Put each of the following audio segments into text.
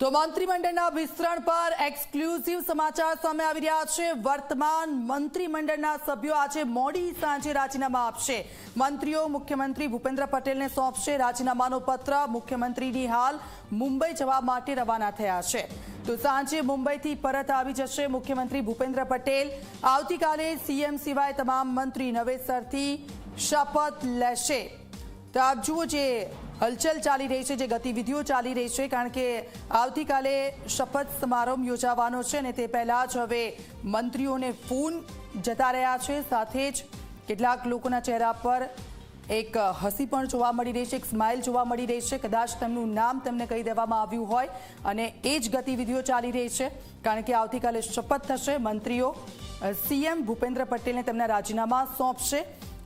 તો મંત્રીમંડળના વિસ્તરણ પર એક્સક્લુઝિવ સમાચાર સામે આવી રહ્યા છે. વર્તમાન મંત્રીમંડળના સભ્યો આજે મોડી સાંજે રાજીનામા આપશે. મંત્રીઓ, મુખ્યમંત્રી ભૂપેન્દ્ર પટેલને સોંપશે. રાજીનામાનો પત્ર મુખ્યમંત્રીની હાલ મુંબઈ જવા માટે રવાના થયા છે. તો સાંજે મુંબઈથી પરત આવી જશે મુખ્યમંત્રી ભૂપેન્દ્ર પટેલ. આવતીકાલે સીએમ સિવાય તમામ મંત્રી નવેસરથી શપથ લેશે. તો આપ જુઓ જે હલચલ ચાલી રહી છે, જે ગતિવિધિઓ ચાલી રહી છે, કારણ કે આવતીકાલે શપથ સમારંભ યોજાવાનો છે અને તે પહેલાં જ હવે મંત્રીઓને ફોન જતા રહ્યા છે. સાથે જ કેટલાક લોકોના ચહેરા પર એક હસી પણ જોવા મળી રહી છે, એક સ્માઇલ જોવા મળી રહી છે. કદાચ તેમનું નામ તેમને કહી દેવામાં આવ્યું હોય અને એ જ ગતિવિધિઓ ચાલી રહી છે, કારણ કે આવતીકાલે શપથ થશે. મંત્રીઓ સીએમ ભૂપેન્દ્ર પટેલને તેમના રાજીનામા સોંપશે.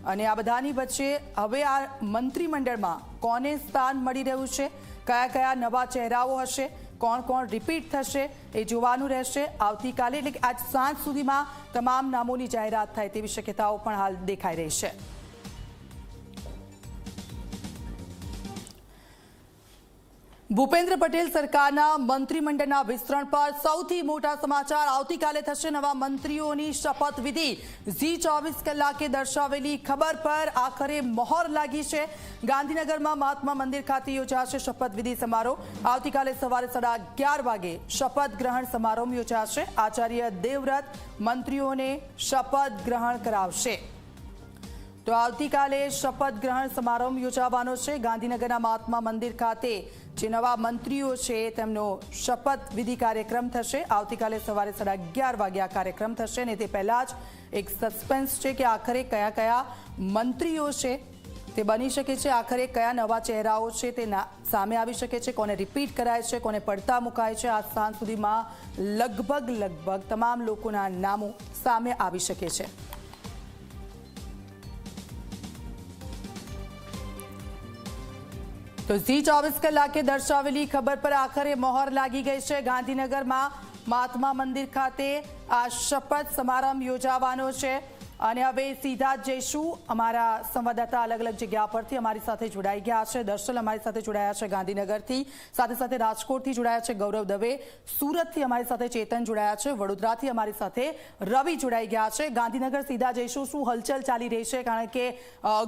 અને આ બધાની વચ્ચે હવે આ મંત્રીમંડળમાં કોને સ્થાન મળી રહ્યું છે? કયા કયા નવા ચહેરાઓ હશે? કોણ કોણ રિપીટ થશે? એ જોવાનું રહેશે આવતીકાલે, એટલે કે આજ સાંજ સુધીમાં તમામ નામોની જાહેરાત થાય તેવી શક્યતાઓ પણ હાલ દેખાઈ રહી છે. ભૂપેન્દ્ર પટેલ સરકારના મંત્રીમંડળના વિસ્તરણ પર સૌથી મોટા સમાચાર આવતીકાલે થશે. નવા મંત્રીઓની શપથવિધિ ઝી ચોવીસ કલાકે દર્શાવેલી ખબર પર આખરે મહોર લાગી છે. ગાંધીનગરમાં મહાત્મા મંદિર ખાતે યોજાશે શપથવિધિ સમારોહ. આવતીકાલે સવારે સાડા અગિયાર વાગે શપથ ગ્રહણ સમારોહ યોજાશે. આચાર્ય દેવવ્રત મંત્રીઓને શપથ ગ્રહણ કરાવશે. તો આવતીકાલે શપથ ગ્રહણ સમારંભ યોજાવાનો છે. ગાંધીનગરના મહાત્મા મંદિર ખાતે જે નવા મંત્રીઓ છે તેમનો શપથ વિધિ કાર્યક્રમ થશે. આવતીકાલે સવારે સાડા અગિયાર વાગે આ કાર્યક્રમ થશે અને તે પહેલાં જ એક સસ્પેન્સ છે કે આખરે કયા કયા મંત્રીઓ છે તે બની શકે છે. આખરે કયા નવા ચહેરાઓ છે તે સામે આવી શકે છે. કોને રિપીટ કરાય છે, કોને પડતા મુકાય છે. આ સાંજ સુધીમાં લગભગ લગભગ તમામ લોકોના નામો સામે આવી શકે છે. તો ઝી ચોવીસ કલાકે દર્શાવેલી ખબર પર આખરે મોહર લાગી ગઈ છે. ગાંધીનગરમાં મહાત્મા મંદિર ખાતે આ શપથ સમારંભ યોજાવાનો છે અને હવે સીધા જ જઈશું. અમારા સંવાદદાતા અલગ અલગ જગ્યા પરથી અમારી સાથે જોડાઈ ગયા છે. દર્શન અમારી સાથે જોડાયા છે ગાંધીનગરથી. સાથે સાથે રાજકોટથી જોડાયા છે ગૌરવ દવે. સુરતથી અમારી સાથે ચેતન જોડાયા છે. વડોદરાથી અમારી સાથે રવિ જોડાઈ ગયા છે. ગાંધીનગર સીધા જઈશું. શું હલચલ ચાલી રહી છે? કારણ કે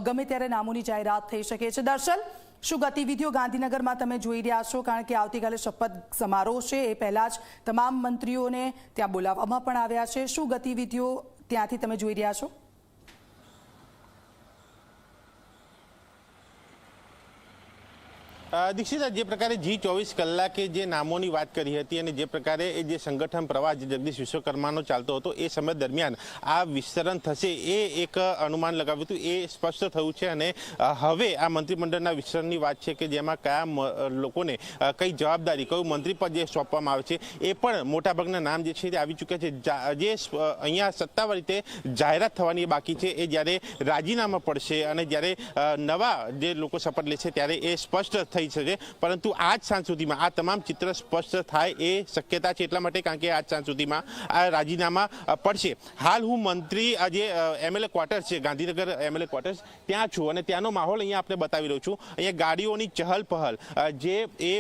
ગમે ત્યારે નામોની જાહેરાત થઈ શકે છે. દર્શલ? શું ગતિવિધિઓ ગાંધીનગરમાં તમે જોઈ રહ્યા છો? કારણ કે આવતીકાલે શપથ સમારોહ છે. એ પહેલા જ તમામ મંત્રીઓને ત્યાં બોલાવવામાં પણ આવ્યા છે. શું ગતિવિધિઓ ત્યાંથી તમે જોઈ રહ્યા છો? દીક્ષિતા, જે પ્રકારે જી ચોવીસ કલાકે જે નામોની વાત કરી હતી અને જે પ્રકારે એ જે સંગઠન પ્રવાહ જે જગદીશ વિશ્વકર્માનો ચાલતો હતો, એ સમય દરમિયાન આ વિસ્તરણ થશે એ એક અનુમાન લગાવ્યું હતું. એ સ્પષ્ટ થયું છે અને હવે આ મંત્રીમંડળના વિસ્તરણની વાત છે કે જેમાં કયા લોકોને કઈ જવાબદારી, કયું મંત્રી પદ જે સોંપવામાં આવે છે, એ પણ મોટાભાગના નામ જે છે તે આવી ચૂક્યા છે. જે અહીંયા સત્તાવાર રીતે જાહેરાત થવાની બાકી છે, એ જ્યારે રાજીનામા પડશે અને જ્યારે નવા જે લોકો શપથ લેશે ત્યારે એ સ્પષ્ટ થઈ છે પરંતુ આજ સાંજ સુધીમાં આ તમામ ચિત્ર સ્પષ્ટ થાય એ શક્યતા છે એટલા માટે કારણ કે આજ સાંજ સુધીમાં આ રાજીનામા પડશે. હાલ હું મંત્રી જે એમએલએ ક્વાર્ટર્સ છે, ગાંધીનગર એમએલએ ક્વાર્ટર્સ, ત્યાં છું અને ત્યાંનો માહોલ અહીંયા આપણે બતાવી રહ્યો છું. અહીંયા ગાડીઓની ચહલ પહલ જે એ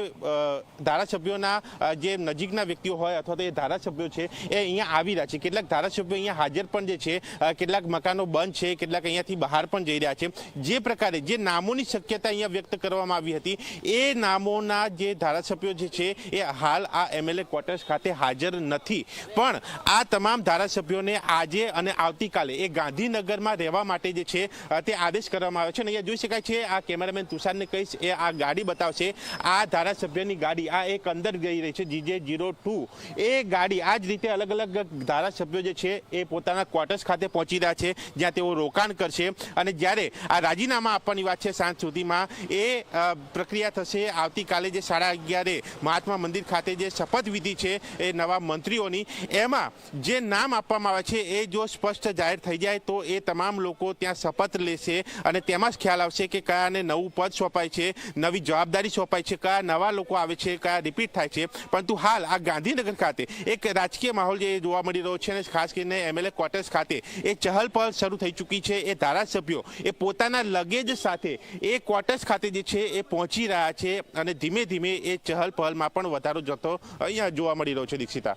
ધારાસભ્યોના જે નજીકના વ્યક્તિઓ હોય અથવા તો એ ધારાસભ્યો છે, એ અહીંયા આવી રહ્યા છે. કેટલાક ધારાસભ્યો અહીંયા હાજર પણ જે છે કેટલાક મકાનો બંધ છે, કેટલાક અહીંયાથી બહાર પણ જઈ રહ્યા છે. જે પ્રકારે જે નામોની શક્યતા અહીંયા વ્યક્ત કરવામાં આવી હતી એ નામોના જે ધારાસભ્યો જે છે એ હાલ આ એમએલએ ક્વાર્ટર્સ ખાતે હાજર નથી. પણ આ તમામ ધારાસભ્યોને આજે અને આવતીકાલે એ ગાંધીનગરમાં રહેવા માટે જે છે તે આદેશ કરવામાં આવ્યો છે. અને અહીંયા જોઈ શકાય છે આ કેમેરામેન તુષારને કહીશ એ આ ગાડી બતાવશે. આ ધારાસભ્યની ગાડી આ એક અંદર ગઈ રહી છે જીજે જીરો ટુ. એ ગાડી આ જ રીતે અલગ અલગ ધારાસભ્યો જે છે એ પોતાના ક્વાર્ટર્સ ખાતે પહોંચી રહ્યા છે જ્યાં તેઓ રોકાણ કરશે. અને જ્યારે આ રાજીનામા આપવાની વાત છે સાંજ સુધીમાં એ અ, પ્રક્રિયા થશે. આવતીકાલે જે સાડા અગિયારે મહાત્મા મંદિર ખાતે જે શપથવિધિ છે એ નવા મંત્રીઓની, એમાં જે નામ આપવામાં આવે છે એ જો સ્પષ્ટ જાહેર થઈ જાય તો એ તમામ લોકો ત્યાં શપથ લેશે અને તેમાં જ ખ્યાલ આવશે કે કયાને નવું પદ સોંપાય છે, નવી જવાબદારી સોંપાય છે, કયા નવા લોકો આવે છે, કયા રિપીટ થાય છે. પરંતુ હાલ આ ગાંધીનગર ખાતે એક રાજકીય માહોલ જે જોવા મળી રહ્યો છે અને ખાસ કરીને એમએલએ ક્વાર્ટર્સ ખાતે એ ચહલ પહલ શરૂ થઈ ચૂકી છે. એ ધારાસભ્યો એ પોતાના લગેજ સાથે એ ક્વાર્ટર્સ ખાતે જે છે એ પહોંચી રહ્યા છે અને ધીમે ધીમે એ ચહલ પહલમાં પણ વધારો જતો અહીંયા જોવા મળી રહ્યો છે, દીક્ષિતા.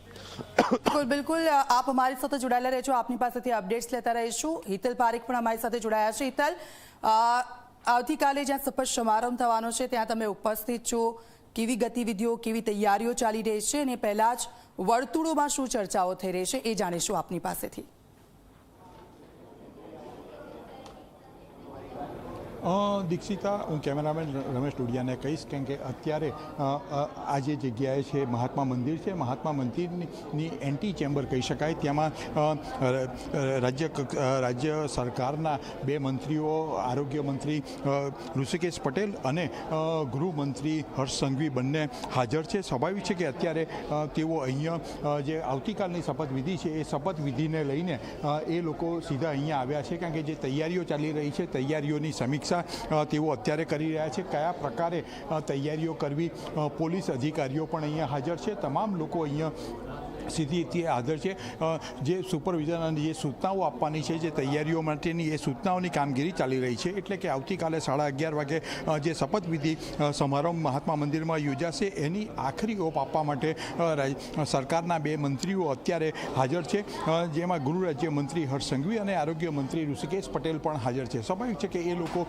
બિલકુલ બિલકુલ. આપ અમારી સાથે જોડાયેલા રહેજો. આપની પાસેથી અપડેટ્સ લેતા રહીશું. હિતલ પારેખ પણ અમારી સાથે જોડાયા છે. હિતલ આવતીકાલે જ્યાં શપથ સમારંભ થવાનો છે, ત્યાં તમે ઉપસ્થિત છો. કેવી ગતિવિધિઓ, કેવી તૈયારીઓ ચાલી રહી છે અને પહેલા જ વર્તુળોમાં શું ચર્ચાઓ થઈ રહી છે એ જાણીશું આપની પાસેથી. દીક્ષિતા, હું કેમેરામેન રમેશ ટુડિયાને કહીશ કેમ કે અત્યારે આ જે જગ્યાએ છે મહાત્મા મંદિર છે, મહાત્મા મંદિરની એન્ટી ચેમ્બર કહી શકાય. તેમાં રાજ્ય રાજ્ય સરકારના બે મંત્રીઓ, આરોગ્ય મંત્રી ઋષિકેશ પટેલ અને ગૃહમંત્રી હર્ષ સંઘવી બંને હાજર છે. સ્વાભાવિક છે કે અત્યારે તેઓ અહીંયા જે આવતીકાલની શપથવિધિ છે એ શપથવિધિને લઈને એ લોકો સીધા અહીંયા આવ્યા છે. કારણ કે જે તૈયારીઓ ચાલી રહી છે, તૈયારીઓની સમીક્ષા અ, તેઓ અત્યારે કરી રહ્યા છે. કયા પ્રકારે તૈયારીઓ કરવી પોલીસ અધિકારીઓ પણ અહીંયા હાજર છે. તમામ લોકો અહીંયા સીધી હાજર છે જે સુપરવિઝન અને જે સૂચનાઓ આપવાની છે, જે તૈયારીઓ માટેની એ સૂચનાઓની કામગીરી ચાલી રહી છે, એટલે કે આવતીકાલે સાડા અગિયાર વાગે જે શપથવિધિ સમારંભ મહાત્મા મંદિરમાં યોજાશે, એની આખરી ઓપ આપવા માટે સરકારના બે મંત્રીઓ અત્યારે હાજર છે જેમાં ગૃહ રાજ્ય મંત્રી હર્ષ સંઘવી અને આરોગ્ય મંત્રી ઋષિકેશ પટેલ પણ હાજર છે. સ્વાભાવિક છે કે એ લોકો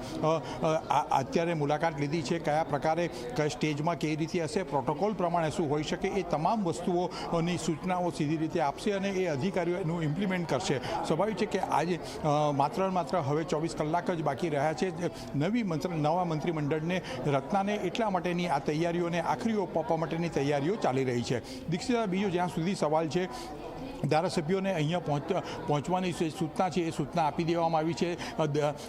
અત્યારે મુલાકાત લીધી છે, કયા પ્રકારે, કયા સ્ટેજમાં કેવી રીતે હશે, પ્રોટોકોલ પ્રમાણે શું હોઈ શકે, એ તમામ વસ્તુઓની સૂચનાઓ સીધી રીતે આપશે અને એ અધિકારીઓ એનું ઇમ્પ્લિમેન્ટ કરશે. સ્વાભાવિક છે કે આજે માત્ર માત્ર હવે ચોવીસ કલાક જ બાકી રહ્યા છે. નવી મંત્ર, નવા મંત્રીમંડળને રચનાને એટલા માટેની આ તૈયારીઓને, આખરી ઓપ આપવા માટેની તૈયારીઓ ચાલી રહી છે. દીક્ષિતા, બીજો જ્યાં સુધી સવાલ છે ધારાસભ્યોને અહીંયા પહોંચ, પહોંચવાની સૂચના છે, એ સૂચના આપી દેવામાં આવી છે.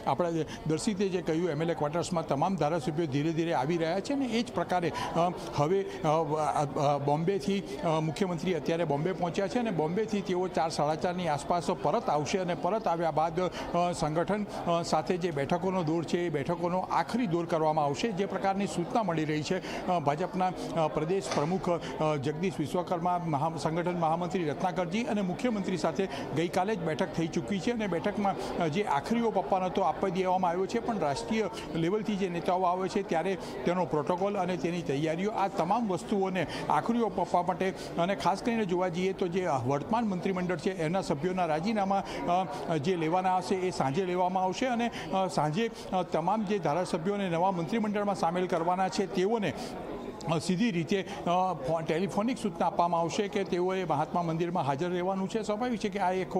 આપણા દર્શિતે જે કહ્યું એમએલએ ક્વાર્ટર્સમાં તમામ ધારાસભ્યો ધીરે ધીરે આવી રહ્યા છે ને એ જ પ્રકારે હવે બોમ્બેથી મુખ્યમંત્રી અત્યારે બોમ્બે પહોંચ્યા છે અને બોમ્બેથી તેઓ ચાર સાડા ચારની આસપાસ પરત આવશે અને પરત આવ્યા બાદ સંગઠન સાથે જે બેઠકોનો દોર છે, એ બેઠકોનો આખરી દોર કરવામાં આવશે. જે પ્રકારની સૂચના મળી રહી છે ભાજપના પ્રદેશ પ્રમુખ જગદીશ વિશ્વકર્મા, મહા, સંગઠન મહામંત્રી રત્નાકરજી અને મુખ્યમંત્રી સાથે ગઈકાલે જ બેઠક થઈ ચૂકી છે અને બેઠકમાં જે આખરીઓ પપ્પાનો તો આપી દેવામાં આવ્યો છે, પણ રાષ્ટ્રીય લેવલથી જે નેતાઓ આવે છે, ત્યારે તેનો પ્રોટોકોલ અને તેની તૈયારીઓ, આ તમામ વસ્તુઓને આખરીઓ પપ્પા માટે અને ખાસ કરીને જોવા જઈએ તો જે વર્તમાન મંત્રીમંડળ છે, એના સભ્યોના રાજીનામા જે લેવાના હશે એ સાંજે લેવામાં આવશે અને સાંજે તમામ જે ધારાસભ્યોને નવા મંત્રીમંડળમાં સામેલ કરવાના છે, તેઓને સીધી રીતે ટેલિફોનિક સૂચના આપવામાં આવશે કે તેઓએ મહાત્મા મંદિરમાં હાજર રહેવાનું છે. સ્વાભાવિક છે કે આ એક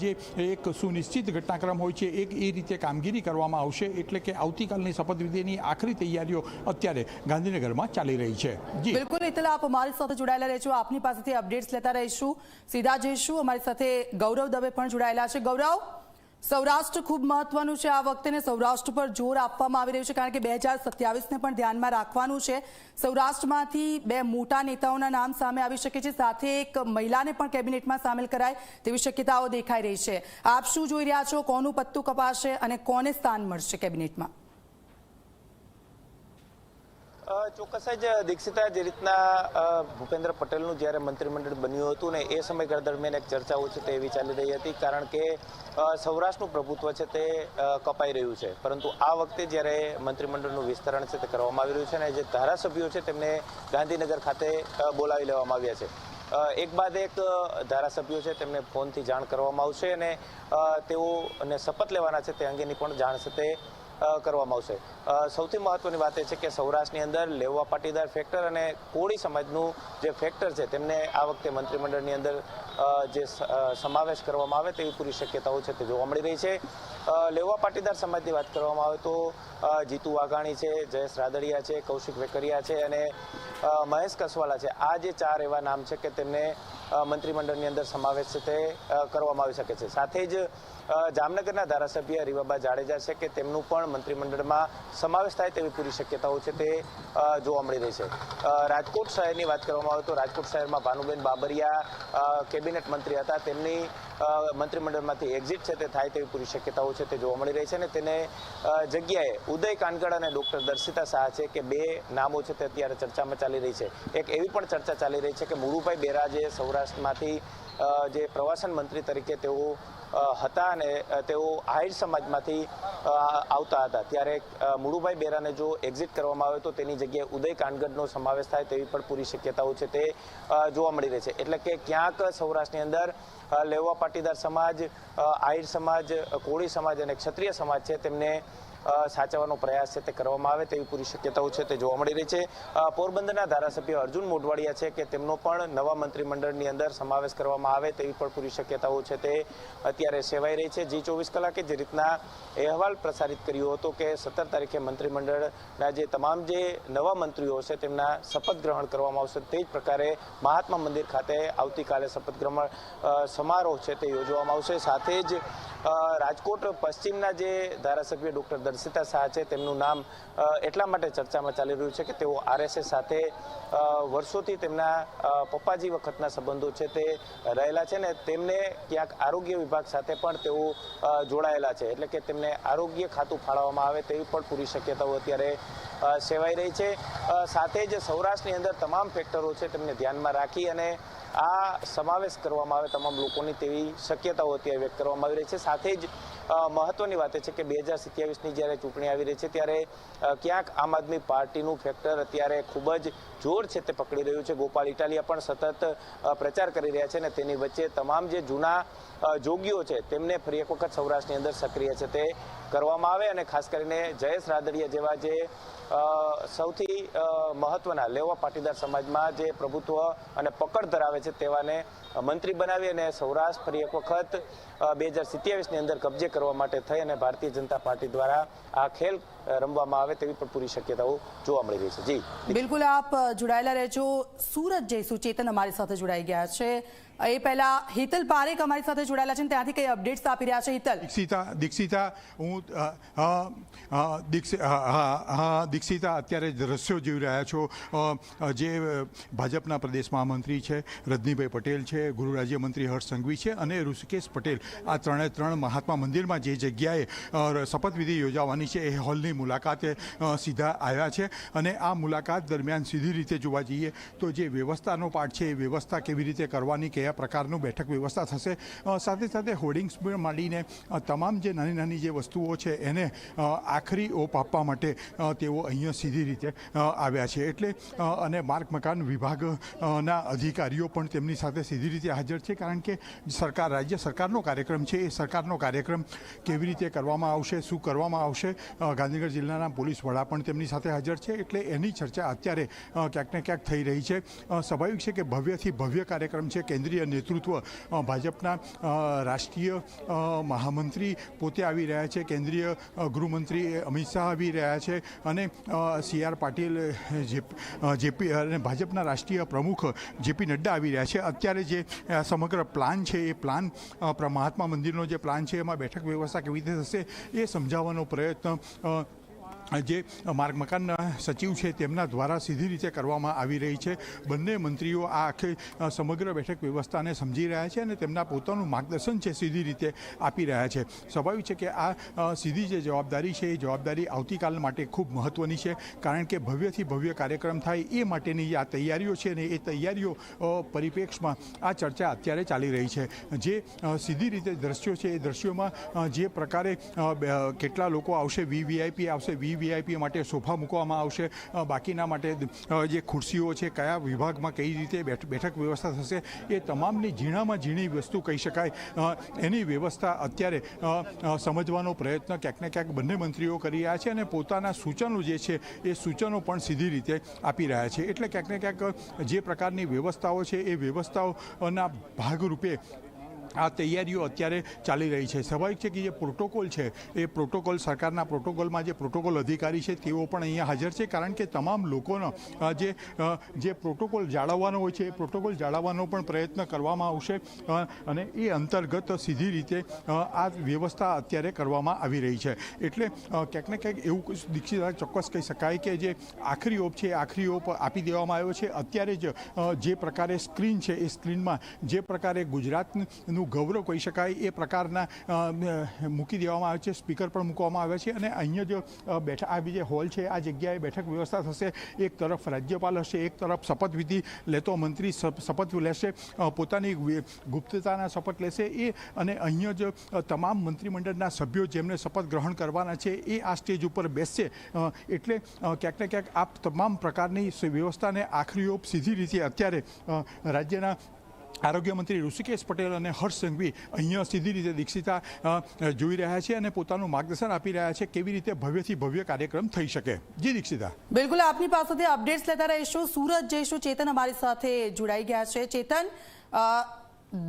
જે એક સુનિશ્ચિત ઘટનાક્રમ હોય છે, એક એ રીતે કામગીરી કરવામાં આવશે એટલે કે આવતીકાલની શપથવિધિની આખરી તૈયારીઓ અત્યારે ગાંધીનગરમાં ચાલી રહી છે. જી. બિલકુલ એટલે આપ અમારી સાથે જોડાયેલા રહેજો. આપની પાસેથી અપડેટ્સ લેતા રહીશું. સીધા જઈશું. અમારી સાથે ગૌરવ દવે પણ જોડાયેલા છે. ગૌરવ? સૌરાષ્ટ્ર ખૂબ મહત્વનું છે. આ વખતે ને સૌરાષ્ટ્ર પર જોર આપવામાં આવી રહ્યું છે કારણ કે બે હજાર સત્યાવીસને પણ ધ્યાનમાં રાખવાનું છે. સૌરાષ્ટ્રમાંથી બે મોટા નેતાઓના નામ સામે આવી શકે છે. સાથે એક મહિલાને પણ કેબિનેટમાં સામેલ કરાય તેવી શક્યતાઓ દેખાઈ રહી છે. આપ શું જોઈ રહ્યા છો? કોનું પત્તું કપાશે અને કોને સ્થાન મળશે કેબિનેટમાં? ચોક્કસ જ દીક્ષિતા જે રીતના ભૂપેન્દ્ર પટેલનું જ્યારે મંત્રીમંડળ બન્યું હતું ને એ સમયગાળા દરમિયાન એક ચર્ચાઓ છે તે એવી ચાલી રહી હતી, કારણ કે સૌરાષ્ટ્રનું પ્રભુત્વ છે તે કપાઈ રહ્યું છે. પરંતુ આ વખતે જ્યારે મંત્રીમંડળનું વિસ્તરણ છે તે કરવામાં આવી રહ્યું છે અને જે ધારાસભ્યો છે તેમને ગાંધીનગર ખાતે બોલાવી લેવામાં આવ્યા છે. એક બાદ એક ધારાસભ્યો છે તેમને ફોનથી જાણ કરવામાં આવશે અને તેઓને શપથ લેવાના છે તે અંગેની પણ જાણ છે તે કરવામાં આવશે. સૌથી મહત્વની વાત એ છે કે સૌરાષ્ટ્રની અંદર લેવા પાટીદાર ફેક્ટર અને કોળી સમાજનું જે ફેક્ટર છે, તેમને આ વખતે મંત્રીમંડળની અંદર જે સમાવેશ કરવામાં આવે તેવી પૂરી શક્યતાઓ છે તે જોવા મળી રહી છે. લેવા પાટીદાર સમાજની વાત કરવામાં આવે તો જીતુ વાઘાણી છે જયેશ રાદડિયા છે કૌશિક વેકરિયા છે અને મહેશ કસવાલા છે. આ જે ચાર એવા નામ છે કે તેમને મંત્રીમંડળની અંદર સમાવેશ છે તે કરવામાં આવી શકે છે. સાથે જ જામનગરના ધારાસભ્ય રીવાબા જાડેજા છે કે તેમનું પણ મંત્રીમંડળમાં સમાવેશ થાય તેવી પૂરી શક્યતાઓ છે તે જોવા મળી રહી છે. રાજકોટ શહેરની વાત કરવામાં આવે તો રાજકોટ શહેરમાં ભાનુબેન બાબરિયા અ, કેબિનેટ મંત્રી હતા, તેમની મંત્રીમંડળમાંથી એક્ઝિટ છે તે થાય તેવી પૂરી શક્યતાઓ છે તે જોવા મળી રહી છે અને તેને જગ્યાએ ઉદય કાનગડ અને ડૉક્ટર દર્શિતા શાહ છે કે બે નામો છે તે અત્યારે ચર્ચામાં ચાલી રહી છે. એક એવી પણ ચર્ચા ચાલી રહી છે કે મુરુભાઈ બેરા જે સૌરાષ્ટ્રમાંથી જે પ્રવાસન મંત્રી તરીકે તેઓ હતા અને તેઓ આહિર સમાજમાંથી આવતા હતા. ત્યારે મુળુભાઈ બેરાને જો એક્ઝિટ કરવામાં આવે તો તેની જગ્યાએ ઉદય કાનગડનો સમાવેશ થાય તેવી પણ પૂરી શક્યતાઓ છે તે જોવા મળી રહી છે. એટલે કે ક્યાંક સૌરાષ્ટ્રની અંદર લેવા પાટીદાર સમાજ આહિર સમાજ કોળી સમાજ અને ક્ષત્રિય સમાજ છે તેમને સાચવવાનો પ્રયાસ છે તે કરવામાં આવે તેવી પૂરી શક્યતાઓ છે તે જોવા મળી રહી છે. પોરબંદરના ધારાસભ્ય અર્જુન મોઢવાડિયા છે કે તેમનો પણ નવા મંત્રીમંડળની અંદર સમાવેશ કરવામાં આવે તેવી પણ પૂરી શક્યતાઓ છે તે અત્યારે સેવાઈ રહી છે. જી ચોવીસ કલાકે જે રીતના અહેવાલ પ્રસારિત કર્યો હતો કે સત્તર તારીખે મંત્રીમંડળના જે તમામ જે નવા મંત્રીઓ છે તેમના શપથ ગ્રહણ કરવામાં આવશે તે જ પ્રકારે મહાત્મા મંદિર ખાતે આવતીકાલે શપથ ગ્રહણ સમારોહ છે તે યોજવામાં આવશે. સાથે જ રાજકોટ પશ્ચિમના જે ધારાસભ્ય ડોક્ટર દર્શિતા શાહ છે, તેમનું નામ એટલા માટે ચર્ચામાં ચાલી રહ્યું છે કે તેઓ આરએસએસ સાથે વર્ષોથી તેમના પપ્પાજી વખતના સંબંધો છે તે રહેલા છે ને તેમને ક્યાંક આરોગ્ય વિભાગ સાથે પણ તેઓ જોડાયેલા છે. એટલે કે તેમને આરોગ્ય ખાતું ફાળવવામાં આવે તેવી પણ પૂરી શક્યતાઓ અત્યારે સેવાઈ રહી છે. સાથે જ સૌરાષ્ટ્રની અંદર તમામ ફેક્ટરો છે તેમને ધ્યાનમાં રાખી અને આ સમાવેશ કરવામાં આવે તમામ લોકોની તેવી શક્યતાઓ અત્યારે વ્યક્ત કરવામાં આવી રહી છે. સાથે જ મહત્વની વાત એ છે કે બે હજાર સિત્યાવીસની જ્યારે ચૂંટણી આવી રહી છે ત્યારે ક્યાંક આમ આદમી પાર્ટીનું ફેક્ટર અત્યારે ખૂબ જ જોર છે તે પકડી રહ્યું છે. ગોપાલ ઇટાલિયા પણ સતત પ્રચાર કરી રહ્યા છે અને તેની વચ્ચે તમામ જે જૂના જોગીઓ છે, તેમને ફરી એક વખત સૌરાષ્ટ્રની અંદર સક્રિય છે તે કરવામાં આવે અને ખાસ કરીને જયેશ રાદડિયા જેવા જે સૌથી મહત્વના લેવા પાટીદાર સમાજમાં જે પ્રભુત્વ અને પકડ ધરાવે છે તેવાને મંત્રી બનાવી અને સૌરાષ્ટ્ર ફરી એક વખત બે હજાર સિત્યાવીસની અંદર કબજે કરવા માટે થઈ અને ભારતીય જનતા પાર્ટી દ્વારા આ ખેલ રમવામાં આવે તેવી પણ પૂરી શક્યતાઓ જોવા મળી રહી છે. જી. બિલકુલ આપ જોડાયેલા રહેજો. સુરત જઈશું ચેતન અમારી સાથે જોડાઈ ગયા છે. એ પહેલા હિતલ પારેખ અમારી સાથે જોડાયેલા છે ત્યાંથી કઈ અપડેટ્સ આપી રહ્યા છે હિતલ? દીક્ષિતા દીક્ષિતા હું દીક્ષિતા અત્યારે દ્રશ્યો જોઈ રહ્યા છો. જે ભાજપના પ્રદેશ મહામંત્રી છે રજનીભાઈ પટેલ છે ગૃહ રાજ્યમંત્રી હર્ષ સંઘવી છે અને ઋષિકેશ પટેલ. આ ત્રણે ત્રણ મહાત્મા મંદિરમાં જે જગ્યાએ શપથવિધિ યોજાવાની છે એ હોલની મુલાકાતે સીધા આવ્યા છે અને આ મુલાકાત દરમિયાન સીધી રીતે જોવા જઈએ તો જે વ્યવસ્થાનો પાઠ છે એ વ્યવસ્થા કેવી રીતે કરવાની કયા પ્રકારનું બેઠક વ્યવસ્થા થશે સાથે સાથે હોર્ડિંગ્સ માંડીને તમામ જે નાની નાની જે વસ્તુઓ છે એને આખરી ઓપ આપવા માટે તેઓ અહીંયા સીધી રીતે આવ્યા છે. એટલે અને માર્ગ મકાન વિભાગના અધિકારીઓ પણ તેમની સાથે સીધી રીતે હાજર છે કારણ કે સરકાર રાજ્ય સરકારનો કાર્યક્રમ છે. એ સરકારનો કાર્યક્રમ કેવી રીતે કરવામાં આવશે શું કરવામાં આવશે અ, ગાંધીનગર જિલ્લાના પોલીસ વડા પણ તેમની સાથે હાજર છે એટલે એની ચર્ચા અત્યારે ક્યાંક ને ક્યાંક થઈ રહી છે. સ્વાભાવિક છે કે ભવ્યથી ભવ્ય કાર્યક્રમ છે. કેન્દ્રીય નેતૃત્વ ભાજપના રાષ્ટ્રીય મહામંત્રી પોતે આવી રહ્યા છે. કેન્દ્રીય ગૃહમંત્રી અમિત શાહ આવી રહ્યા છે અને સી આર પાટીલ જેપી અને ભાજપના રાષ્ટ્રીય પ્રમુખ જેપી નડ્ડા આવી રહ્યા છે. અત્યારે જે સમગ્ર પ્લાન છે, એ પ્લાન મહાત્મા મંદિરનો જે પ્લાન છે, એમાં બેઠક વ્યવસ્થા કેવી રીતે થશે એ સમજાવવાનો પ્રયત્ન જે માર્ગ મકાનના સચિવ છે તેમના દ્વારા સીધી રીતે કરવામાં આવી રહી છે. બંને મંત્રીઓ આ આખી સમગ્ર બેઠક વ્યવસ્થાને સમજી રહ્યા છે અને તેમના પોતાનું માર્ગદર્શન છે સીધી રીતે આપી રહ્યા છે. સ્વાભાવિક છે કે આ સીધી જે જવાબદારી છે, એ જવાબદારી આવતીકાલ માટે ખૂબ મહત્ત્વની છે, કારણ કે ભવ્યથી ભવ્ય કાર્યક્રમ થાય એ માટેની આ તૈયારીઓ છે ને એ તૈયારીઓ પરિપ્રેક્ષમાં આ ચર્ચા અત્યારે ચાલી રહી છે. જે સીધી રીતે દ્રશ્યો છે એ દ્રશ્યોમાં જે પ્રકારે કેટલા લોકો આવશે વીવીઆઈપી આવશે વીવીઆઈપી માટે સોફા મૂકવામાં આવશે. બાકીના માટે જે ખુરશીઓ છે, કયા વિભાગમાં કઈ રીતે બેઠ- બેઠક વ્યવસ્થા થશે, એ તમામની ઝીણામાં ઝીણી વસ્તુ કહી શકાય. એની વ્યવસ્થા અત્યારે સમજવાનો પ્રયત્ન ક્યાંક ને ક્યાંક બંને મંત્રીઓ કરી રહ્યા છે અને પોતાના સૂચનો જે છે, એ સૂચનો પણ સીધી રીતે આપી રહ્યા છે. એટલે ક્યાંક ને ક્યાંક જે પ્રકારની વ્યવસ્થાઓ છે, એ વ્યવસ્થાઓના ભાગરૂપે આ તૈયારીઓ અત્યારે ચાલી રહી છે. સ્વાભાવિક છે કે જે પ્રોટોકોલ છે, એ પ્રોટોકોલ સરકારના પ્રોટોકોલમાં જે પ્રોટોકોલ અધિકારી છે તેઓ પણ અહીંયા હાજર છે કારણ કે તમામ લોકોનો જે જે પ્રોટોકોલ જાળવવાનો હોય છે, એ પ્રોટોકોલ જાળવવાનો પણ પ્રયત્ન કરવામાં આવશે અને એ અંતર્ગત સીધી રીતે આ વ્યવસ્થા અત્યારે કરવામાં આવી રહી છે. એટલે ક્યાંક ને ક્યાંક એવું દીક્ષિત ચોક્કસ કહી શકાય કે જે આખરી ઓપ છે આખરી ઓપ આપી દેવામાં આવ્યો છે. અત્યારે જ જે પ્રકારે સ્ક્રીન છે, એ સ્ક્રીનમાં જે પ્રકારે ગુજરાતનું નું ગૌરવ કહી શકાય. એ પ્રકારના મૂકી દેવામાં આવે છે, સ્પીકર પણ મૂકવામાં આવે છે અને અહીંયા જો બેઠા આ જે હોલ છે, આ જગ્યાએ બેઠક વ્યવસ્થા થશે. એક તરફ રાજ્યપાલ હશે, એક તરફ શપથવિધિ લેતો મંત્રી શપ- શપથ લેશે પોતાની ગુપ્તતાના શપથ લેશે. એ અને અહીંયા જ તમામ મંત્રીમંડળના સભ્યો જેમને શપથ ગ્રહણ કરવાના છે, એ આ સ્ટેજ ઉપર બેસશે. એટલે ક્યાંક ને ક્યાંક આ તમામ પ્રકારની વ્યવસ્થાને આખરી ઓપ સીધી રીતે અત્યારે રાજ્યના આરોગ્ય મંત્રી ઋષિકેશ પટેલ અને હર્ષ સંઘવી અહીંયા સીધી રીતે દીક્ષિતા જોઈ રહ્યા છે અને પોતાનું માર્ગદર્શન આપી રહ્યા છે કેવી રીતે ભવ્યથી ભવ્ય કાર્યક્રમ થઈ શકે. જી દીક્ષિતા. બિલકુલ, આપની પાસેથી અપડેટ્સ લેતા રહીશું. સુરત જઈશું ચેતન અમારી સાથે જોડાઈ ગયા છે. ચેતન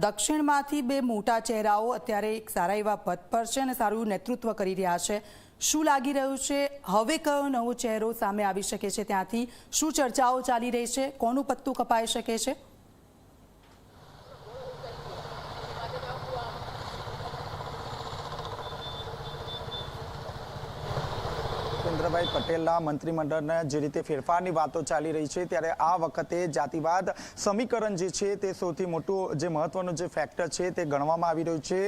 દક્ષિણમાંથી બે મોટા ચહેરાઓ અત્યારે એક સારા એવા પદ પર છે અને સારું નેતૃત્વ કરી રહ્યા છે. શું લાગી રહ્યું છે? હવે કયો નવો ચહેરો સામે આવી શકે છે? ત્યાંથી શું ચર્ચાઓ ચાલી રહી છે? કોનું પત્તું કપાઈ શકે છે? ભૂપેન્દ્રભાઈ પટેલના મંત્રીમંડળના જે રીતે ફેરફારની વાતો ચાલી રહી છે ત્યારે આ વખતે જાતિવાદ સમીકરણ જે છે તે સૌથી મોટું જે મહત્વનું જે ફેક્ટર છે તે ગણવામાં આવી રહ્યું છે.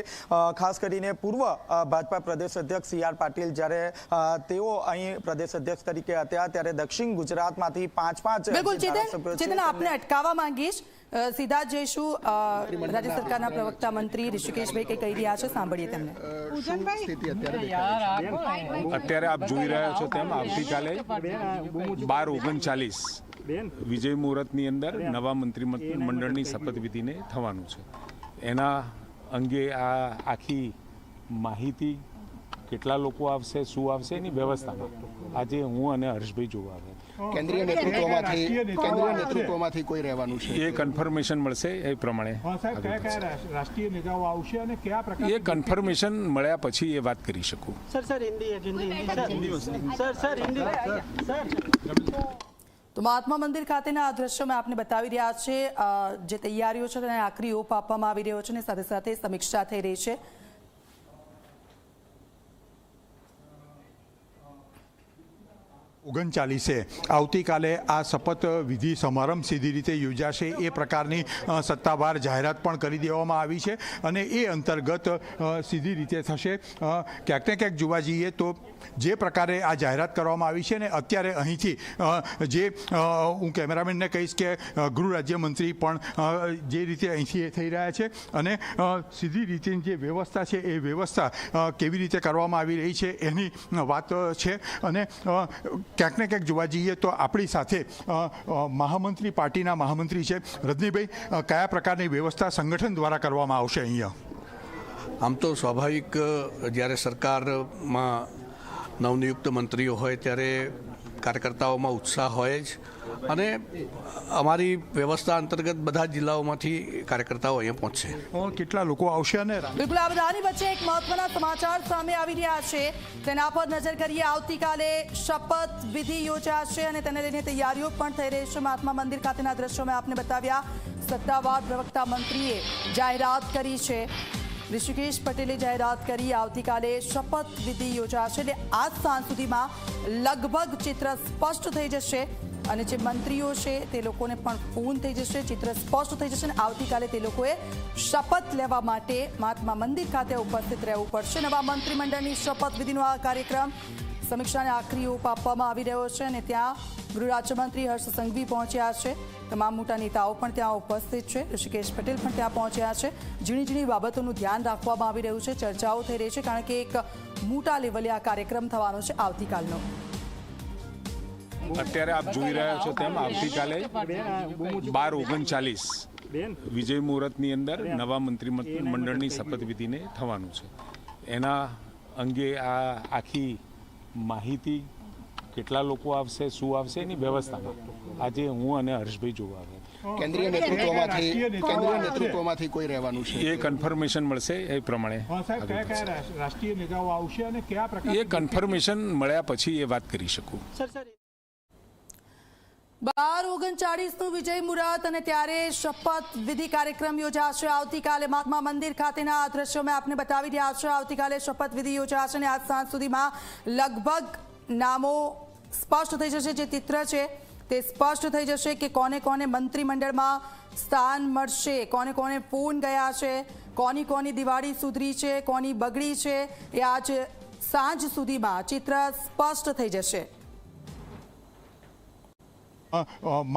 ખાસ કરીને પૂર્વ ભાજપા પ્રદેશ અધ્યક્ષ સી આર પાટીલ જ્યારે તેઓ અહીં પ્રદેશ અધ્યક્ષ તરીકે હતા ત્યારે દક્ષિણ ગુજરાતમાંથી પાંચ પાંચ બિલકુલ ચેતન ચેતન આપને અટકાવવા માંગીશ. સીધા જઈશું. રાજ્ય સરકારના પ્રવક્તા મંત્રી ઋષિકેશભાઈ કઈ કહી રહ્યા છે? સાંભળીએ તેમને. અત્યારે આપ જોઈ રહ્યા છો તેમ આવતીકાલે બાર ઓગણચાલીસ વિજય મુહૂર્તની અંદર નવા મંત્રીમંડળની શપથવિધિને થવાનું છે. એના અંગે આ આખી માહિતી કેટલા લોકો આવશે શું આવશે એની વ્યવસ્થામાં. આજે હું અને હર્ષભાઈ જોવા આવ્યા. કેન્દ્રીય નેતૃત્વમાંથી કેન્દ્રીય નેતૃત્વમાંથી કોઈ રહેવાનું છે? એ કન્ફર્મેશન મળશે એ પ્રમાણે. રાષ્ટ્રીય નેતાઓ આવશે અને કયા પ્રકાર એ કન્ફર્મેશન મળ્યા પછી એ વાત કરી શકું. Sir sir sir Hindi sir તો મહાત્મા મંદિર ખાતેના આ દ્રશ્યમાં આપને બતાવી રહ્યા છે. જે તૈયારીઓ છે તેને આખરી ઓપ આપવામાં આવી રહ્યો છે અને સાથે સાથે સમીક્ષા થઈ રહી છે. ઓગણચાલીસે. આવતીકાલે આ શપથ વિધિ સમારંભ સીધી રીતે યોજાશે એ પ્રકારની સત્તાવાર જાહેરાત પણ કરી દેવામાં આવી છે અને એ અંતર્ગત સીધી રીતે થશે. ક્યાંક ને ક્યાંક જોવા જઈએ તો જે પ્રકારે આ જાહેરાત કરવામાં આવી છે ને અત્યારે અહીંથી જે હું કેમેરામેનને કહીશ કે ગૃહ રાજ્યમંત્રી પણ જે રીતે અહીંથી એ થઈ રહ્યા છે અને સીધી રીતેની જે વ્યવસ્થા છે એ વ્યવસ્થા કેવી રીતે કરવામાં આવી રહી છે એની વાત છે અને ક્યાંક ને ક્યાંક જોવા જઈએ તો આપણી સાથે મહામંત્રી, પાર્ટીના મહામંત્રી છે. રજનીભાઈ કયા પ્રકારની વ્યવસ્થા સંગઠન દ્વારા કરવામાં આવશે અહીંયા? આમ તો સ્વાભાવિક જ્યારે સરકારમાં નવનિયુક્ત મંત્રીઓ હોય ત્યારે કાર્યકર્તાઓમાં ઉત્સાહ હોય જ. અને અમારી વ્યવસ્થા અંતર્ગત બધા જિલ્લાઓમાંથી કાર્યકર્તાઓ અહીંયા પહોંચશે. કેટલા લોકો આવશે અને બિલકુલ આ બધાની વચ્ચે એક મહત્વના સમાચાર સામે આવી રહ્યા છે. તેના પર નજર કરીએ આવતીકાલે શપથ વિધિ યોજાશે અને તેને લઈને તૈયારીઓ પણ થઈ રહી છે. મહાત્મા મંદિર ખાતેના દ્રશ્યો મેં આપને બતાવ્યા. સત્તાવાર પ્રવક્તા મંત્રીએ જાહેરાત કરી છે. ઋષિકેશ પટેલે જાહેરાત કરી, આવતીકાલે શપથવિધિ યોજાશે એટલે આજ સાંજ સુધીમાં લગભગ ચિત્ર સ્પષ્ટ થઈ જશે અને જે મંત્રીઓ છે તે લોકોને પણ ફોન થઈ જશે, ચિત્ર સ્પષ્ટ થઈ જશે અને આવતીકાલે તે લોકોએ શપથ લેવા માટે મહાત્મા મંદિર ખાતે ઉપસ્થિત રહેવું પડશે. નવા મંત્રીમંડળની શપથવિધિનો આ કાર્યક્રમ સમીક્ષાને આખરી ઓપ આપવામાં આવી રહ્યો છે અને ત્યાં ગૃહ રાજ્યમંત્રી હર્ષ સંઘવી પહોંચ્યા છે. તમામ મોટા નેતાઓ પણ ત્યાં ઉપસ્થિત છે. ઋષિકેશ પટેલ પણ ત્યાં પહોંચ્યા છે. ઝીણી ઝીણી બાબતોનું ધ્યાન રાખવામાં આવી રહ્યું છે. ચર્ચાઓ થઈ રહી છે કારણ કે એક મોટા લેવલે આ કાર્યક્રમ થવાનો છે આવતીકાલનો. અત્યારે આપ જોઈ રહ્યા છો તેમ આવતીકાલે બાર ઓગણચાલીસ વિજય મુહૂર્તની અંદર નવા મંત્રીમંડળની શપથવિધિને થવાનું છે. એના અંગે આ આખી માહિતી કેટલા લોકો આવશે શું આવશે એની વ્યવસ્થા આજે હું અને હર્ષભાઈ જોવા આવ્યા કેન્દ્રીય નેતૃત્વમાંથી કેન્દ્રીય નેતૃત્વમાંથી કોઈ રહેવાનું છે? એ કન્ફર્મેશન મળશે એ પ્રમાણે રાષ્ટ્રીય નેતાઓ આવશે અને કયા પ્રકાર એ કન્ફર્મેશન મળ્યા પછી એ વાત કરી શકું. સર બાર ઓગણચાળીસનું વિજય મુહૂર્ત અને ત્યારે શપથ વિધિ કાર્યક્રમ યોજાશે. આવતીકાલે મહાત્મા મંદિર ખાતેના આ દ્રશ્યો મેં આપને બતાવી રહ્યા છે. આવતીકાલે શપથ વિધિ યોજાશે અને આજ સાંજ સુધીમાં લગભગ નામો સ્પષ્ટ થઈ જશે. જે ચિત્ર છે તે સ્પષ્ટ થઈ જશે કે કોને કોને મંત્રીમંડળમાં સ્થાન મળશે. કોને કોને ફોન ગયા છે? કોની કોની દિવાળી સુધરી છે? કોની બગડી છે? એ આજ સાંજ સુધીમાં ચિત્ર સ્પષ્ટ થઈ જશે.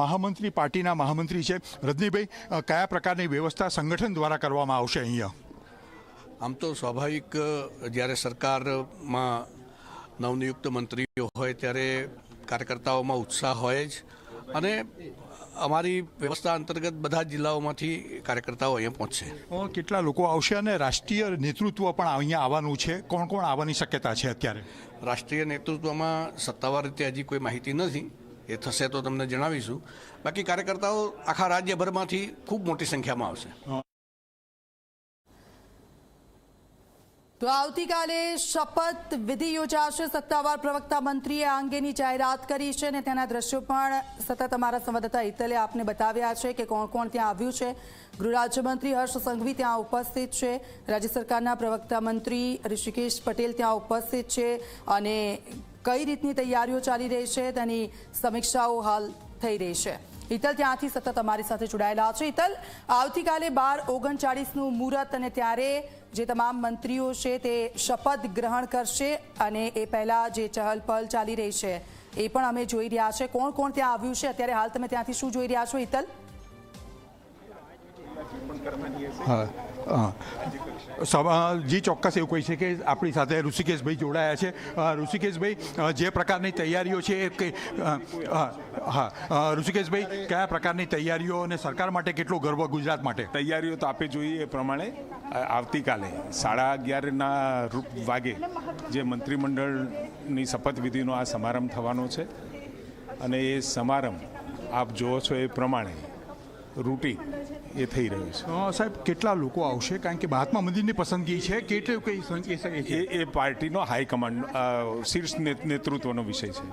મહામંત્રી પાર્ટીના મહામંત્રી છે. રજનીભાઈ કયા પ્રકારની વ્યવસ્થા સંગઠન દ્વારા કરવામાં આવશે અહીંયા? આમ તો સ્વાભાવિક જ્યારે સરકારમાં નવનિયુક્ત મંત્રીઓ હોય ત્યારે કાર્યકર્તાઓમાં ઉત્સાહ હોય જ. અને અમારી વ્યવસ્થા અંતર્ગત બધા જ જિલ્લાઓમાંથી કાર્યકર્તાઓ અહીંયા પહોંચશે. કેટલા લોકો આવશે અને રાષ્ટ્રીય નેતૃત્વ પણ અહીંયા આવવાનું છે? કોણ કોણ આવવાની શક્યતા છે અત્યારે? રાષ્ટ્રીય નેતૃત્વમાં સત્તાવાર રીતે હજી કોઈ માહિતી નથી. એ થશે તો તમને જણાવીશું. બાકી કાર્યકર્તાઓ આખા રાજ્યભરમાંથી ખૂબ મોટી સંખ્યામાં આવશે. તો આવતીકાલે શપથ વિધિ યોજાશે. સત્તાવાર પ્રવક્તા મંત્રીએ આ અંગેની જાહેરાત કરી છે અને તેના દ્રશ્યો પણ સતત અમારા સંવાદદાતા હિતલે આપને બતાવ્યા છે કે કોણ કોણ ત્યાં આવ્યું છે. ગૃહ રાજ્યમંત્રી હર્ષ સંઘવી ત્યાં ઉપસ્થિત છે. રાજ્ય સરકારના પ્રવક્તા મંત્રી ઋષિકેશ પટેલ ત્યાં ઉપસ્થિત છે અને કઈ રીતની તૈયારીઓ ચાલી રહી છે તેની સમીક્ષાઓ હાલ થઈ રહી છે. હિતલ ત્યાંથી સતત અમારી સાથે જોડાયેલા છે. હિતલ, આવતીકાલે બાર ઓગણચાળીસનું મુહૂર્ત અને ત્યારે જે તમામ મંત્રીઓ છે તે શપથ ગ્રહણ કરશે અને એ પહેલા જે ચહલ પહલ ચાલી રહી છે એ પણ અમે જોઈ રહ્યા છે. કોણ કોણ ત્યાં આવ્યું છે? અત્યારે હાલ તમે ત્યાંથી શું જોઈ રહ્યા છો હિતલ હા હા. સવા- જી ચોક્કસ એવું કહી છે કે આપણી સાથે ઋષિકેશભાઈ જોડાયા છે. ઋષિકેશભાઈ જે પ્રકારની તૈયારીઓ છે એ કે હા હા ઋષિકેશભાઈ કયા પ્રકારની તૈયારીઓ અને સરકાર માટે કેટલો ગર્વ ગુજરાત માટે? તૈયારીઓ તો આપે જોઈએ એ પ્રમાણે. આવતીકાલે સાડા અગિયારના રૂપ વાગે જે મંત્રીમંડળની શપથવિધિનો આ સમારંભ થવાનો છે. અને એ સમારંભ આપ જુઓ છો એ પ્રમાણે રૂટીન એ થઈ રહ્યું છે. સાહેબ કેટલા લોકો આવશે? કારણ કે મહાત્મા મંદિરની પસંદગી છે. કેટલું કઈ સંખ્યા શકે છે? એ પાર્ટીનો હાઈકમાન્ડ શીર્ષ નેતૃત્વનો વિષય છે.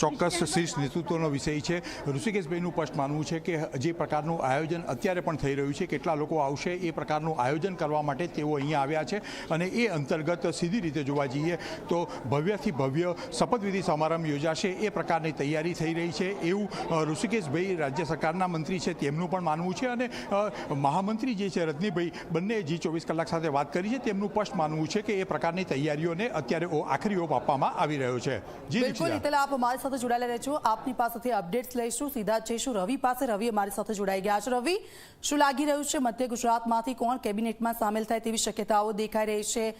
ચોક્કસ શીર્ષ નેતૃત્વનો વિષય છે. ઋષિકેશભાઈનું સ્પષ્ટ માનવું છે કે જે પ્રકારનું આયોજન અત્યારે પણ થઈ રહ્યું છે કેટલા લોકો આવશે એ પ્રકારનું આયોજન કરવા માટે તેઓ અહીંયા આવ્યા છે. અને એ અંતર્ગત સીધી રીતે જોવા જઈએ તો ભવ્યથી ભવ્ય શપથવિધિ સમારંભ યોજાશે. એ પ્રકારની તૈયારી થઈ રહી છે. એવું ઋષિકેશભાઈ રાજ્ય સરકારના મંત્રી છે. તેમનું પણ માનવું છે અને મહામંત્રી જે છે રજનીભાઈ બંને જી ચોવીસ કલાક સાથે વાત કરી છે તેમનું સ્પષ્ટ માનવું છે કે એ પ્રકારની તૈયારીઓને અત્યારે ઓ- આખરી ઓપ આપવામાં આવી રહ્યો છે. જી બિલકુલ. આપ અમારી સાથે જોડાયેલા રહેજો. આપની પાસેથી અપડેટ્સ લઈશું. સીધા જઈશું. રવિ પાસે રવિ અમારી સાથે જોડાઈ ગયા છે. રવિ શું લાગી રહ્યું છે? મધ્ય ગુજરાતમાંથી કોણ કેબિનેટમાં સામેલ થાય તેવી શક્યતાઓ દેખાઈ રહી છે?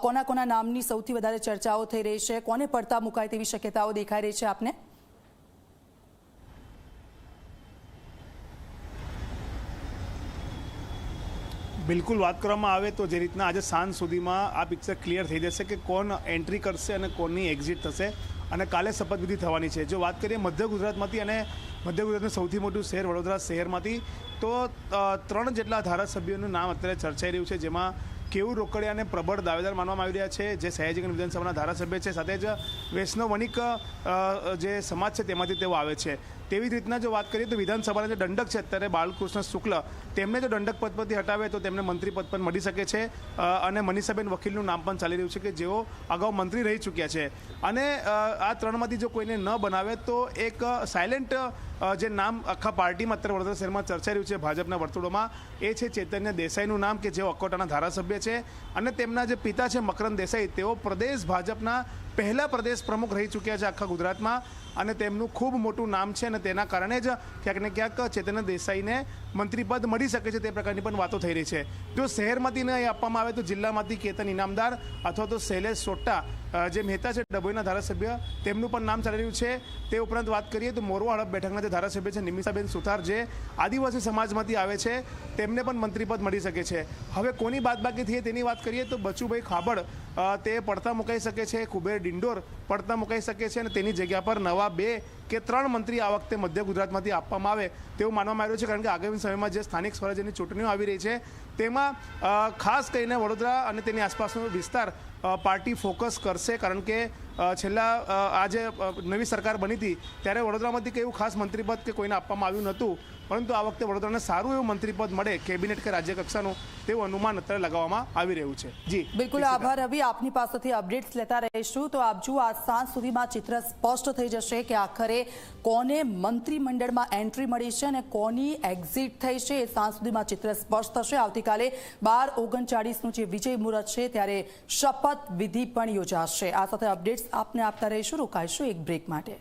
કોના કોના નામની સૌથી વધારે ચર્ચાઓ થઈ રહી છે? કોને પડતા મુકાય તેવી શક્યતાઓ દેખાઈ રહી છે આપને? બિલકુલ વાત કરવામાં આવે તો જે રીતના આજે સાંજ સુધીમાં આ પિક્ચર ક્લિયર થઈ જશે કે કોણ એન્ટ્રી કરશે અને કોની એક્ઝિટ થશે અને કાલે શપથવિધિ થવાની છે. જો વાત કરીએ મધ્ય ગુજરાતમાંથી અને મધ્ય ગુજરાતનું સૌથી મોટું શહેર વડોદરા શહેરમાંથી, તો ત્રણ જેટલા ધારાસભ્યોનું નામ અત્યારે ચર્ચાઈ રહ્યું છે, જેમાં કેવું રોકડિયાને પ્રબળ દાવેદાર માનવામાં આવી રહ્યા છે, જે સયાજીગંજ વિધાનસભાના ધારાસભ્ય છે, સાથે જ વૈષ્ણવ વણિક જે સમાજ છે તેમાંથી તેઓ આવે છે. તેવી જ રીતના જો વાત કરીએ તો વિધાનસભાના જે દંડક છે, અત્યારે બાલકૃષ્ણ શુક્લ, તેમને જો દંડક પદ પરથી હટાવે તો તેમને મંત્રી પદ પણ મળી શકે છે. અને મનીષાબેન વકીલનું નામ પણ ચાલી રહ્યું છે કે જેઓ અગાઉ મંત્રી રહી ચૂક્યા છે. અને આ ત્રણમાંથી જો કોઈને ન બનાવે તો એક સાયલેન્ટ જે નામ આખા પાર્ટીમાં અત્યારે વડોદરા શહેરમાં ચર્ચાઈ રહ્યું છે ભાજપના વર્તુળોમાં, એ છે ચૈતન્ય દેસાઈનું નામ કે જેઓ અકોટાના ધારાસભ્ય છે. અને તેમના જે પિતા છે, મકરંદ દેસાઈ, તેઓ પ્રદેશ ભાજપના પહેલા પ્રદેશ પ્રમુખ રહી ચૂક્યા છે આખા ગુજરાતમાં. અને તેમનું ખૂબ મોટું નામ છે અને તેના કારણે જ ક્યાંક ને ક્યાંક ચેતન દેસાઈને મંત્રીપદ મળી શકે છે તે પ્રકારની પણ વાતો થઈ રહી છે. જો શહેરમાંથી નહીં આપવામાં આવે તો જિલ્લામાંથી કેતન ઇનામદાર અથવા તો શૈલેષ સોટ્ટા જે મહેતા છે ડભોઈના ધારાસભ્ય, તેમનું પણ નામ ચાલી રહ્યું છે. તે ઉપરાંત વાત કરીએ તો મોરવા હડપ બેઠકના જે ધારાસભ્ય છે નિમિષાબેન સુથાર જે આદિવાસી સમાજમાંથી આવે છે, તેમને પણ મંત્રીપદ મળી શકે છે. હવે કોની બાદબાકી થઈ તેની વાત કરીએ તો બચુભાઈ ખાબડ તે પડતા મુકાઈ શકે છે, કુબેર ડિંડોર પડતા મુકાઈ શકે છે અને તેની જગ્યા પર નવા બે કે ત્રણ મંત્રી આ વખતે મધ્ય ગુજરાતમાંથી આપવામાં આવે તેવું માનવામાં આવ્યું છે, કારણ કે આગામી સમયમાં જે સ્થાનિક સ્વરાજ્યની ચૂંટણીઓ આવી રહી છે, તેમાં ખાસ કરીને વડોદરા અને તેની આસપાસનો વિસ્તાર પાર્ટી ફોકસ કરશે, કારણ કે છેલ્લા આ જે નવી સરકાર બની હતી, ત્યારે વડોદરામાંથી કે એવું ખાસ મંત્રીપદ કે કોઈને આપવામાં આવ્યું નહોતું. પરંતુ આ વખતે વડોદરાને સારું એવું મંત્રીપદ મળે કેબિનેટ કે રાજ્ય કક્ષાનું તેવું અનુમાન અત્યારે લગાવવામાં આવી રહ્યું છે. જી બિલકુલ આભાર રવિ. આપની પાસેથી અપડેટ્સ લેતા રહીશું. તો આપ જુઓ આજ સાંજ સુધીમાં ચિત્ર સ્પષ્ટ થઈ જશે કે આખરે કોને મંત્રીમંડળમાં એન્ટ્રી મળી છે અને કોની એક્ઝિટ થઈ છે એ સાંજ સુધીમાં ચિત્ર સ્પષ્ટ થશે. આવતીકાલે બાર ઓગણચાળીસનું જે વિજય મુહૂર્ત છે ત્યારે શપથ વિધિ પણ યોજાશે. આ સાથે અપડેટ્સ આપને આપતા રહીશું. રોકાઈશું એક બ્રેક માટે.